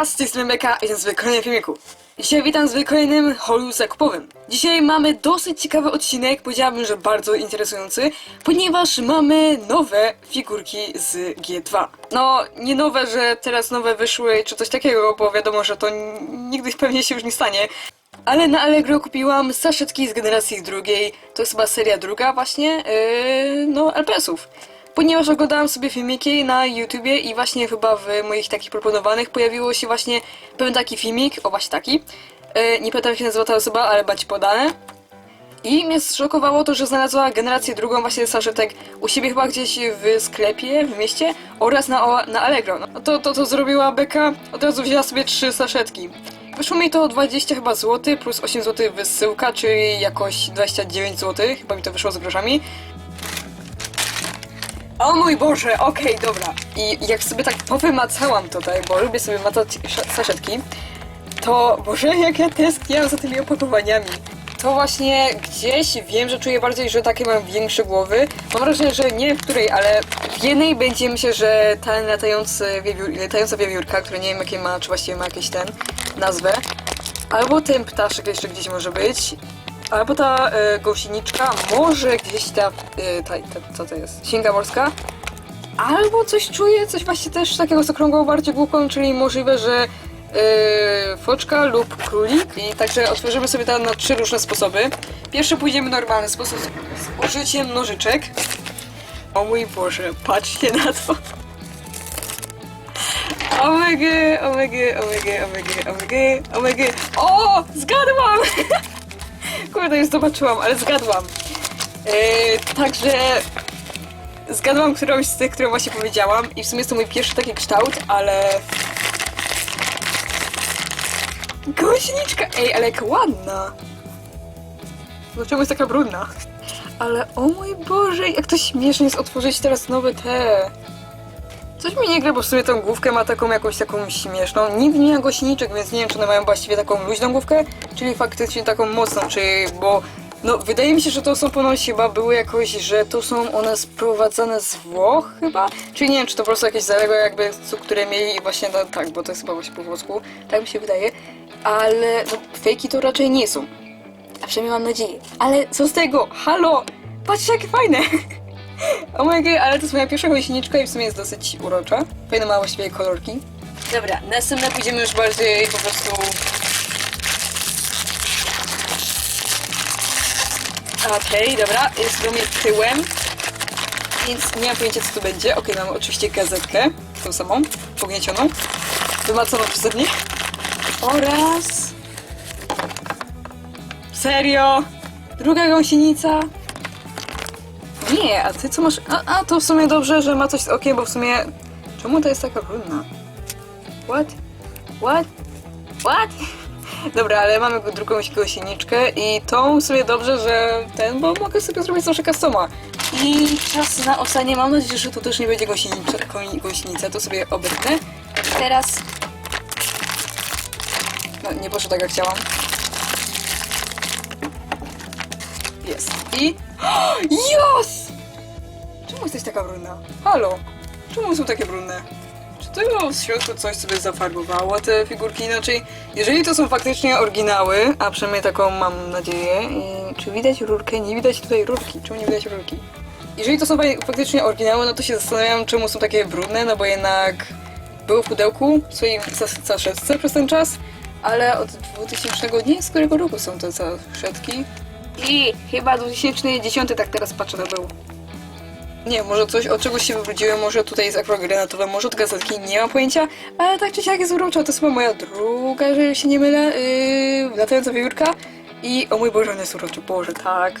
Hejka, z Meka i w kolejnym filmiku. Dzisiaj witam z kolejnym holu zakupowym. Dzisiaj mamy dosyć ciekawy odcinek, powiedziałabym, że bardzo interesujący, ponieważ mamy nowe figurki z G2. No, nie nowe, że teraz nowe wyszły czy coś takiego, bo wiadomo, że to nigdy pewnie się już nie stanie. Ale na Allegro kupiłam saszetki z generacji drugiej, to jest chyba seria druga właśnie, yy, no LPS-ów. Ponieważ oglądałam sobie filmiki na YouTubie i właśnie chyba w moich takich proponowanych pojawiło się właśnie pewien taki filmik, o właśnie taki. E, nie pamiętam jak się nazywa ta osoba, ale macie podane. I mnie zszokowało to, że znalazła generację drugą właśnie saszetek u siebie chyba gdzieś w sklepie, w mieście oraz na, na Allegro. No to, to, to zrobiła Beka, od razu wzięła sobie trzy saszetki. Wyszło mi to 20 chyba zł plus 8 zł wysyłka, czyli jakoś 29 zł, chyba mi to wyszło z groszami. O mój Boże, okej, dobra. I jak sobie tak powymacałam tutaj, bo lubię sobie macać sz- saszetki, to Boże, jak ja tęskniłam za tymi opakowaniami. To właśnie gdzieś wiem, że czuję bardziej, że takie mam większe głowy. Mam wrażenie, że nie wiem w której, ale w jednej będzie myślę, że ten latający wiewiór, latająca wiewiórka, która nie wiem jakie ma, czy właściwie ma jakiś ten nazwę. Albo ten ptaszek jeszcze gdzieś może być. Albo ta e, gąsieniczka, może gdzieś ta, e, ta, ta, co to jest, księga morska. Albo coś czuję, coś właśnie też takiego z okrągłą bardziej główką, czyli możliwe, że e, foczka lub królik. I także otworzymy sobie to na trzy różne sposoby. Pierwszy pójdziemy normalny sposób z użyciem nożyczek. O mój Boże, patrzcie na to. Omega, omega, omega, omega, omega, omega. O, zgadłam! Kurde, już zobaczyłam, ale zgadłam. Yy, także zgadłam którąś z tych, którą właśnie powiedziałam i w sumie jest to mój pierwszy taki kształt, ale... Gąsieniczka! Ej, ale jak ładna! Dlaczego jest taka brudna? Ale o mój Boże, jak to śmiesznie jest otworzyć teraz nowe te... Coś mi nie gra, bo w sumie tą główkę ma taką jakąś taką śmieszną. Nigdy nie ma głośniczek, więc nie wiem, czy one mają właściwie taką luźną główkę, czyli faktycznie taką mocną, czyli bo... No, wydaje mi się, że to są ponoć chyba były jakoś, że to są one sprowadzane z Włoch chyba? Czyli nie wiem, czy to po prostu jakieś zaległe jakby, które mieli właśnie, no, tak, bo to jest chyba właśnie po włosku, tak mi się wydaje. Ale, no, fejki to raczej nie są. A przynajmniej mam nadzieję. Ale co z tego? Halo! Patrzcie, jakie fajne! O my god, ale to jest moja pierwsza gąsieniczka i w sumie jest dosyć urocza. Fajne ma właściwie kolorki. Dobra, następne pójdziemy już bardziej po prostu... Okej, dobra, jest do mnie tyłem. Więc nie mam pojęcia co to będzie. Okej, mamy oczywiście gazetkę, tą samą, pogniecioną, wymaconą przeze mnie. Oraz... Serio? Druga gąsienica? Nie, a ty co masz? A, a to w sumie dobrze, że ma coś z okiem, bo w sumie. Czemu to jest taka brudna? What? What? What? Dobra, ale mamy drugą gąsieniczkę i tą w sumie dobrze, że ten, bo mogę sobie zrobić troszkę customa. I czas na ostatnie, mam nadzieję, że to też nie będzie gąsienica, gą- gąsienica, to sobie obetnę. Teraz... No, nie poszło tak jak chciałam. Jest. I... Jos! Czemu jesteś taka brudna? Halo? Czemu są takie brudne? Czy to w środku coś sobie zafarbowało te figurki inaczej? Jeżeli to są faktycznie oryginały, a przynajmniej taką mam nadzieję, i czy widać rurkę? Nie widać tutaj rurki. Czemu nie widać rurki? Jeżeli to są fa- faktycznie oryginały, no to się zastanawiam, czemu są takie brudne, no bo jednak były w pudełku w swojej saszetce przez ten czas, ale od 2000, nie wiem z którego roku są te saszetki. I chyba 2010, tak teraz patrzę na był. Nie, może coś od czegoś się wywróciłem, może tutaj jest akrogranatowe, może od gazetki, nie mam pojęcia, ale tak czy siak jest urocza, to jest chyba moja druga, jeżeli się nie mylę, yy, latająca wiewiórka i o mój Boże, on jest uroczy, Boże, tak.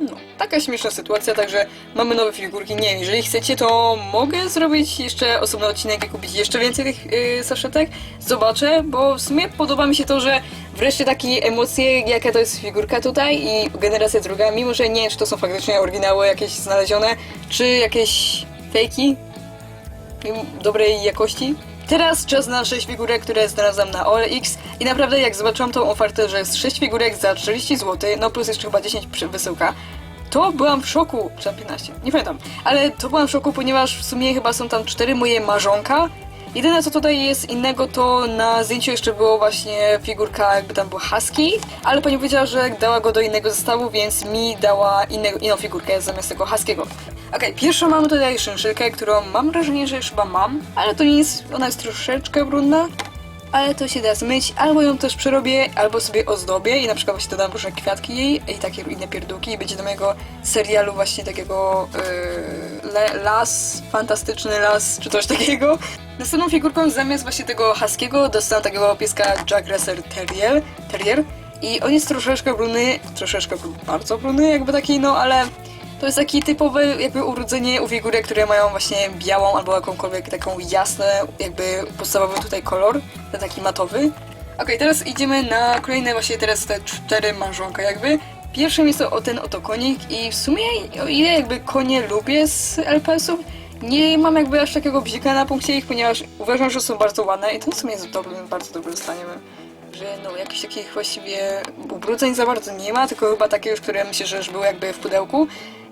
No, taka śmieszna sytuacja, także mamy nowe figurki, nie wiem, jeżeli chcecie, to mogę zrobić jeszcze osobny odcinek i kupić jeszcze więcej tych yy, saszetek, zobaczę, bo w sumie podoba mi się to, że wreszcie takie emocje, jaka to jest figurka tutaj i generacja druga, mimo że nie wiem, czy to są faktycznie oryginały jakieś znalezione, czy jakieś fejki dobrej jakości. Teraz czas na 6 figurek, które znalazłam na OLX i naprawdę jak zobaczyłam tą ofertę, że jest 6 figurek za 30 zł, no plus jeszcze chyba 10 przy wysyłka, to byłam w szoku, czy tam 15, nie pamiętam, ale to byłam w szoku, ponieważ w sumie chyba są tam 4 moje marzonka. Jedyne co tutaj jest innego to na zdjęciu jeszcze było właśnie figurka jakby tam była husky, ale pani powiedziała, że dała go do innego zestawu, więc mi dała innego, inną figurkę zamiast tego huskiego. Okej, pierwszą mamy tutaj szynszylkę, którą mam wrażenie, że już chyba mam, ale to nie jest, ona jest troszeczkę brudna, ale to się da zmyć, albo ją też przerobię, albo sobie ozdobię i na przykład właśnie dodam różne kwiatki jej i takie inne pierdółki i będzie do mojego serialu właśnie takiego yy, le, las, fantastyczny las, czy coś takiego. Następną figurką zamiast właśnie tego haskiego dostałam takiego pieska Jack Russell Terrier, Terrier i on jest troszeczkę brudny, troszeczkę bardzo brudny jakby taki, no ale to jest taki typowe jakby urodzenie u figurek, które mają właśnie białą albo jakąkolwiek taką jasną, jakby podstawowy tutaj kolor, ten taki matowy. Okej, teraz idziemy na kolejne właśnie teraz te cztery marzonka jakby. Pierwszym jest to o ten oto konik i w sumie o ile jakby konie lubię z LPS-ów, nie mam jakby aż takiego bzika na punkcie ich, ponieważ uważam, że są bardzo ładne i to w sumie jest dobrym, bardzo dobrym zdaniem że no jakichś takich właściwie ubrudzeń za bardzo nie ma, tylko chyba takie już, które myślę, że już były jakby w pudełku.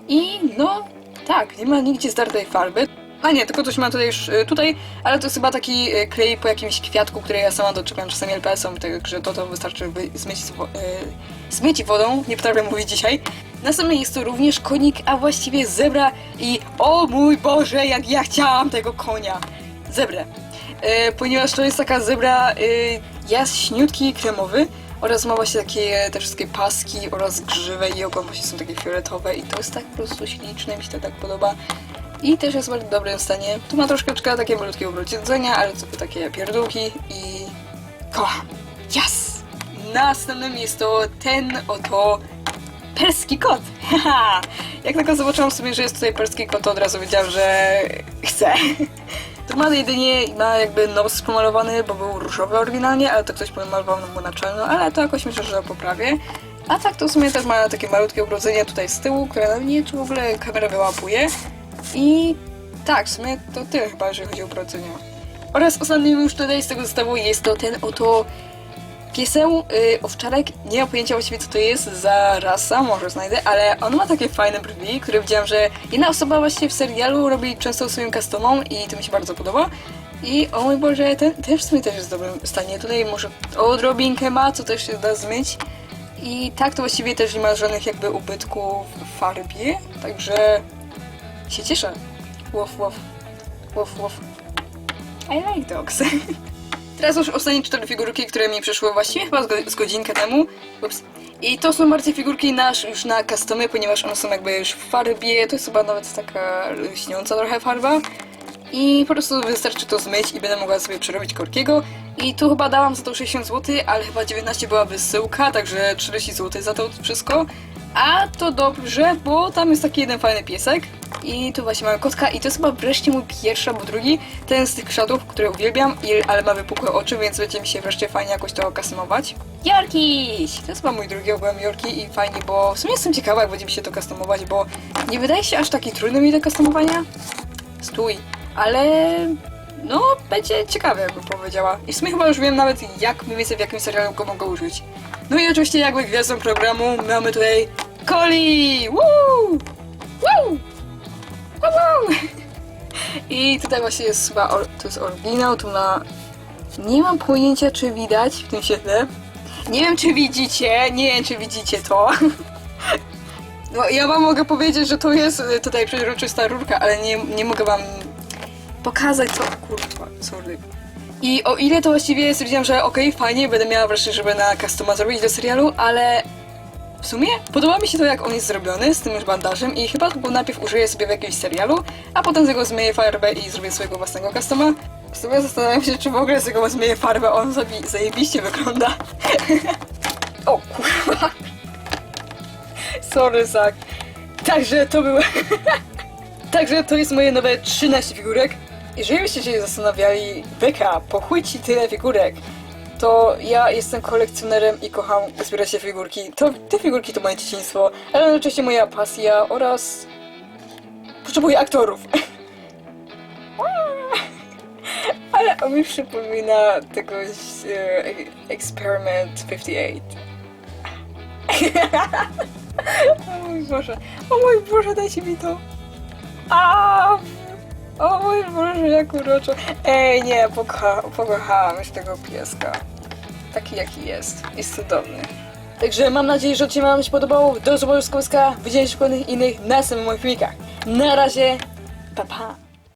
I no tak, nie ma nigdzie zdartej farby. A nie, tylko coś ma tutaj już y, tutaj, ale to jest chyba taki y, klej po jakimś kwiatku, który ja sama doczepiam czasami LPS-om, także to to wystarczy zmyć, y, zmyć wodą, nie potrafię mówić dzisiaj. Następnie jest to również konik, a właściwie zebra i o mój Boże, jak ja chciałam tego konia! Zebrę. Ponieważ to jest taka zebra jaśniutki, kremowy oraz ma właśnie takie te wszystkie paski oraz grzywę i ogon właśnie są takie fioletowe i to jest tak po prostu śliczne, mi się to tak podoba. I też jest w bardzo dobrym stanie. Tu ma troszeczkę takie malutkie ubrudzenia, ale to takie pierdółki i kocham. Yes! Następnym jest to ten oto perski kot. Haha! Jak tylko zobaczyłam sobie, że jest tutaj perski kot, to od razu wiedziałam, że chcę. Ma jedynie, ma jakby nos pomalowany, bo był różowy oryginalnie, ale to ktoś pomalował mu na czarno, ale to jakoś myślę, że poprawię. A tak to w sumie też ma takie malutkie ubrudzenie tutaj z tyłu, które nawet nie wiem, czy w ogóle kamera wyłapuje. I tak, w sumie to tyle chyba, jeżeli chodzi o ubrudzenia. Oraz ostatnim już tutaj z tego zestawu jest to ten oto Pieseł, y, owczarek, nie mam pojęcia właściwie co to jest za rasa, może znajdę, ale on ma takie fajne brwi, które widziałam, że jedna osoba właśnie w serialu robi często swoją customą i to mi się bardzo podoba. I o mój Boże, ten, ten w sumie też jest w dobrym stanie. Tutaj może odrobinkę ma, co też się da zmyć. I tak to właściwie też nie ma żadnych jakby ubytków w farbie, także się cieszę. Łof, łof, łof, łof. I like dogs. Teraz już ostatnie cztery figurki, które mi przyszły właściwie chyba z, go- z godzinkę temu. Ups. I to są bardziej figurki na, już na customy, ponieważ one są jakby już w farbie. To jest chyba nawet taka lśniąca trochę farba. I po prostu wystarczy to zmyć i będę mogła sobie przerobić korkiego. I tu chyba dałam za to 60 zł, ale chyba 19 była wysyłka, także 30 zł za to wszystko. A to dobrze, bo tam jest taki jeden fajny piesek. I tu właśnie mamy kotka i to jest chyba wreszcie mój pierwszy albo drugi, ten z tych kształtów, które uwielbiam, i, ale ma wypukłe oczy, więc będzie mi się wreszcie fajnie jakoś to customować. Jorkiś! To jest chyba mój drugi ogółem Jorki i fajnie, bo w sumie jestem ciekawa, jak będzie mi się to customować, bo nie wydaje się aż taki trudny mi do customowania. Stój, ale no, będzie ciekawe, jakbym powiedziała. I w sumie chyba już wiem nawet, jak mniej więcej w jakim serialu go mogę użyć. No i oczywiście jakby gwiazdą programu mamy tutaj Coli! Woo! Woo! I tutaj właśnie jest chyba, to jest oryginał, tu ma... Nie mam pojęcia, czy widać w tym świetle. Nie wiem, czy widzicie, nie wiem, czy widzicie to. No, ja wam mogę powiedzieć, że to jest y, tutaj przeźroczysta rurka, ale nie, nie mogę wam pokazać co... Kurwa, sorry. I o ile to właściwie stwierdziłam, że okej, fajnie, będę miała wreszcie, żeby na customa zrobić do serialu, ale w sumie podoba mi się to, jak on jest zrobiony z tym już bandażem i chyba go najpierw użyję sobie w jakimś serialu, a potem z niego zmyję farbę i zrobię swojego własnego customa. W sumie zastanawiam się, czy w ogóle z niego zmyję farbę, on zabi- zajebiście wygląda. o kurwa. Sorry, Zak. Także to były... Także to jest moje nowe 13 figurek. Jeżeli byście się zastanawiali, Beka, po chuj ci tyle figurek, to ja jestem kolekcjonerem i kocham zbierać te figurki. To, te figurki to moje dzieciństwo, ale jednocześnie moja pasja oraz potrzebuję aktorów. ale on mi przypomina tego e, Experiment 58. o mój Boże, o mój Boże, dajcie mi to. A, O mój Boże, jak uroczo. Ej, nie, pokocha, pokochałam już tego pieska. Taki jaki jest. Jest cudowny. Także mam nadzieję, że odcinek Wam się podobało. Do zobaczenia, widzimy się w kolejnych innych następnych moich filmikach. Na razie, pa pa!